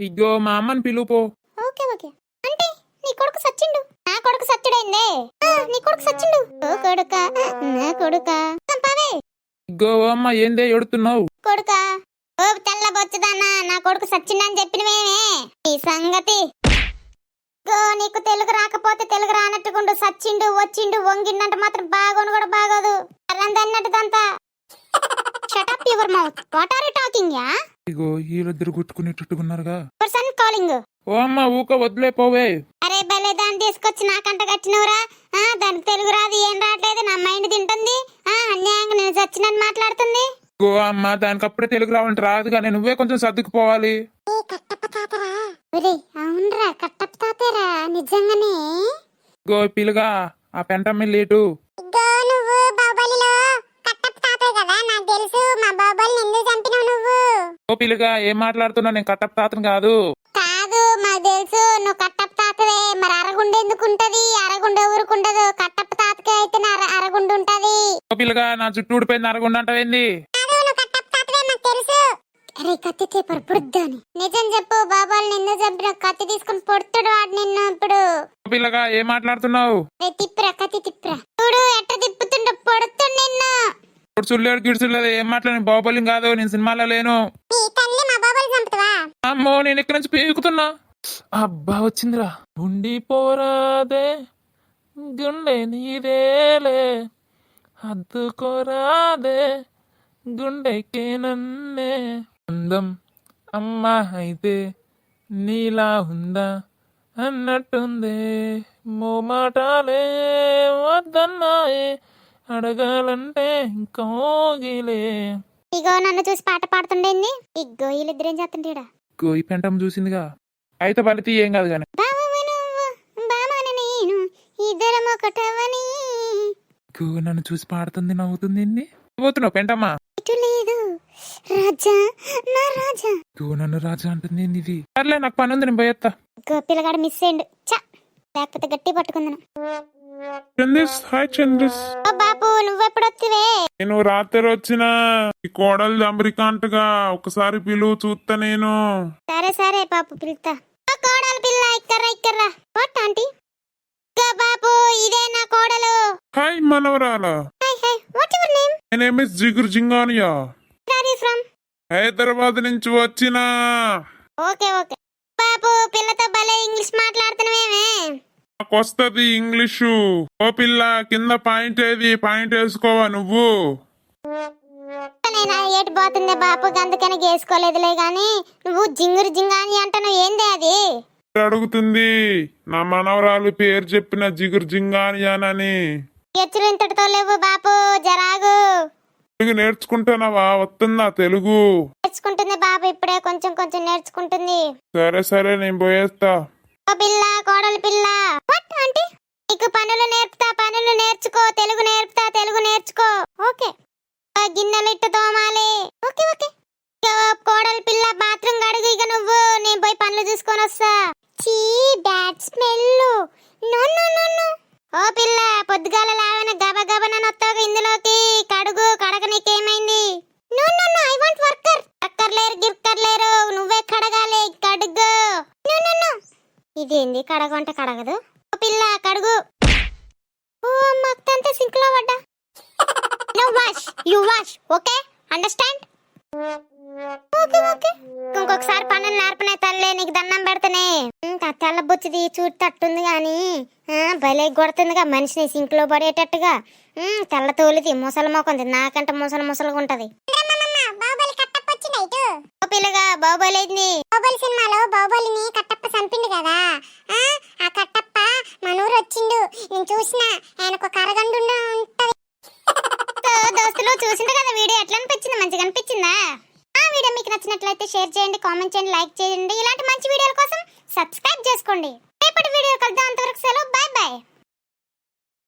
ఇగ్గో మా అమ్మని పిలుపు. Okay okay. అంటే నీ కొడుకు సచ్చిండు? నా కొడుకు సచ్చుడైందే. నీ కొడుకు సచ్చిండు? ఓ కొడుక నా కొడుక. పంపావే ఇగ్గో ఓ అమ్మ ఏందే ఎడుతున్నావు కొడుక ఓ తెల్ల బొచ్చదానా నా కొడుకు సచ్చిండని చెప్పినవేమే ఈ సంగతి. గో నీకు తెలుగు రాకపోతే తెలుగు రానట్టుకుండు. సచ్చిండు వచ్చిండు వంగిండంటే మాత్రం బాగోను కూడా బాగోదు. అన్నట్టుదంతా shut up your mouth what are you talking yeah ఇగో వీళ్ళిద్దరు గుట్టుకునేటట్టుకున్నారుగా పర్సన్ కాలింగ్. ఓ అమ్మ ఊక వదిలే పోవే. అరే భలే దాన్ని తీసుకొచ్చి నాకంట కట్టినవురా. ఆ దానికి తెలుగు రాదు ఏం రావట్లేదు నా మైండ్ తింటుంది. ఆ అన్యాయంగా నేను చచ్చినని మాట్లాడుతుంది. గో అమ్మ దానికి అప్పుడే తెలుగు రావాలంటే రాదు కానీ నువ్వే కొంచెం సర్దుకుపోవాలి అవునరా కట్టప్ప తాతరా నిజంగానే? గో పిలుగా ఆ పెంటమ్మ లేటు ఓ పిలుగా ఏం మాట్లాడుతున్నా నేను కట్టప్ప తాతను కాదు. కాదు మాకు తెలుసు నువ్వు కట్టప్ప తాతవే. మరి అరగుండు ఎందుకు ఉంటది? అరగుండు ఊరుకుంటదు కట్టప్ప తాతకే అయితే నా అర- అరగుండు ఉంటది. ఓ పిలుగా నా చుట్టూ ఊడిపోయింది అరగుండా అంటావేంది? కాదు నువ్వు కట్టప్ప తాతవే మాకు తెలుసు. అరే కత్తితే పొడుద్దాని. నిజం చెప్పు బాబాలు నిన్ను చంపిన కత్తి తీసుకుని పొడుతుడు వాడు నిన్ను ఇప్పుడు. ఓ పిల్లగా ఏం మాట్లాడుతున్నావు? రే తిప్పురా కత్తి తిప్పురా. చూడు ఎట్ట తిప్పుతుండ పొడుతుండు నిన్ను ఇప్పుడు చుల్లేడు గిడుచులేదు ఏం మాట్లాడి బాహుబలి కాదు నేను సినిమాలో లేను. మా అమ్మో నేను ఇక్కడి నుంచి పీకుతున్నా. అబ్బా వచ్చిందిరా. ఉండిపోరాదే గుండె నీదేలే. హద్దుకోరాదే గుండెకే నన్నే. అందం అమ్మా అయితే నీలా ఉందా అన్నట్టుందే. మోమాటాలే వద్దన్నాయే. అడగాలంటే ఇంకోగిలే ఇగో నన్ను చూసి పాట పాడుతుండేంది ఇగ్గో వీళ్ళిద్దరేం చేస్తుండేడా? గోయి పెంటం చూసిందిగా. అయితే పలితే ఏం కాదు కానీ బావము నువ్వు బామన నేను ఇద్దరం ఒకటవని. గో నన్ను చూసి పాడుతుంది నవ్వుతుంది ఏంది పోతున్నావు పెంటమ్మా? ఇటు లేదు. రాజా నా రాజా. గో నన్ను రాజా అంటుంది ఏంది ఇది. సర్లే నాకు పని ఉంది నేను పోయేస్తా ఇగ్గో పిల్లగాడు మిస్ అయ్యిండు. చా లేకపోతే గట్టి పట్టుకుందను. చంద్రస్ హాయ్ చంద్రస్ ఓ బాపు నువ్వెప్పుడు వత్తివే నేను రాత్రి వచ్చిన ఈ కోడలు అమెరికా అంటగా ఒకసారి పిలువు చూస్తా నేను. సరే సరే పాపు పిలుతా ఓ కోడలు పిల్ల ఇక్కర్రా ఇక్కర్రా. What aunty? ఇగ్గో బాపు ఇదే నా కోడలు. Hi మనవరాల. Hi hi. What your name? My name is Jiguru Jingania are you from Hyderabad నుంచి వచ్చిన. Okay okay. బాపు పిల్లతో భలే ఇంగ్లీష్ మాట్లాడుతున్నావేమే నాకు వస్తది ఇంగ్లీషు. ఓ పిల్ల కింద పాయింట్ ఏది? పాయింట్ వేసుకోవా నువ్వు? నేను ఏటి పోతుందే బాపు? అందుకని గేసుకోలేదులే గాని నువ్వు జింగురు జింగాని అంటాను ఏంది అది? అడుగుతుంది? నా మనవరాలు పేరు చెప్పిన జిగురు జింగానియానని ఎచ్చులు ఇంతటితో లేవు బాపు జరాగు. తెలుగు నేర్చుకుంటున్నావా? వస్తుందా తెలుగు? నేర్చుకుంటుంది బాపు ఇప్పుడే కొంచెం కొంచెం నేర్చుకుంటుంది. సరే సరే నేను పోయేస్తా. ఓ పిల్ల కోడలి పిల్ల. కోడలి పిల్ల బాత్రూమ్ గడుగు ఇక నువ్వు నేను పోయి పనులు చూసుకొని వస్తా. చీ bad smell no no no no. ఓ పిల్ల పొద్దుగాల లావన గబ గబన నొత్తావు ఇందులోకి. కడుగు కడగ నీకేమైంది? No no no I want worker worker లేరు గిర్కర్ లేరు. నువ్వే కడగాలి కడుగు. No no no. ఇదేంది? కడగంట కడగదు. ఓ పిల్ల కడుగు. ఓ అమ్మ అంతా సింక్లో పడ్డా. No wash you wash okay understand okay okay. ఇంకొకసారి పనులు నేర్పనే తల్లే నీకు దండం పెడతానే. తెల్ల బొచ్చిది చూడు తట్టుంది గాని. ఆ, భలే కొడుతుందిగా మనిషిని సింక్లో పడేటట్టుగా తెల్ల తోలిది ముసలి మొక్కంది నాకంటే ముసలి ముసలిగా ఉంటది. పిల్లగా బాహుబలి అయింది బాహుబలి సినిమాలో బాహుబలిని కట్టప్ప చంపిండు కదా. ఆ ఆ కట్టప్ప మనూరు వచ్చిండు నేను చూసిన ఆయనకు ఒక అరగండు ఉంటది. దోస్తులు చూసిండ్రు కదా వీడియో? ఎట్లా అనిపించింది? మంచిగా అనిపించిందా? ఆ వీడియో మీకు నచ్చినట్లయితే షేర్ చేయండి కామెంట్ చేయండి లైక్ చేయండి. ఇలాంటి మంచి వీడియోల కోసం సబ్స్క్రైబ్ చేసుకోండి. రేపటి వీడియో కలుద్దాం. అంతవరకు సెలవు. Bye bye.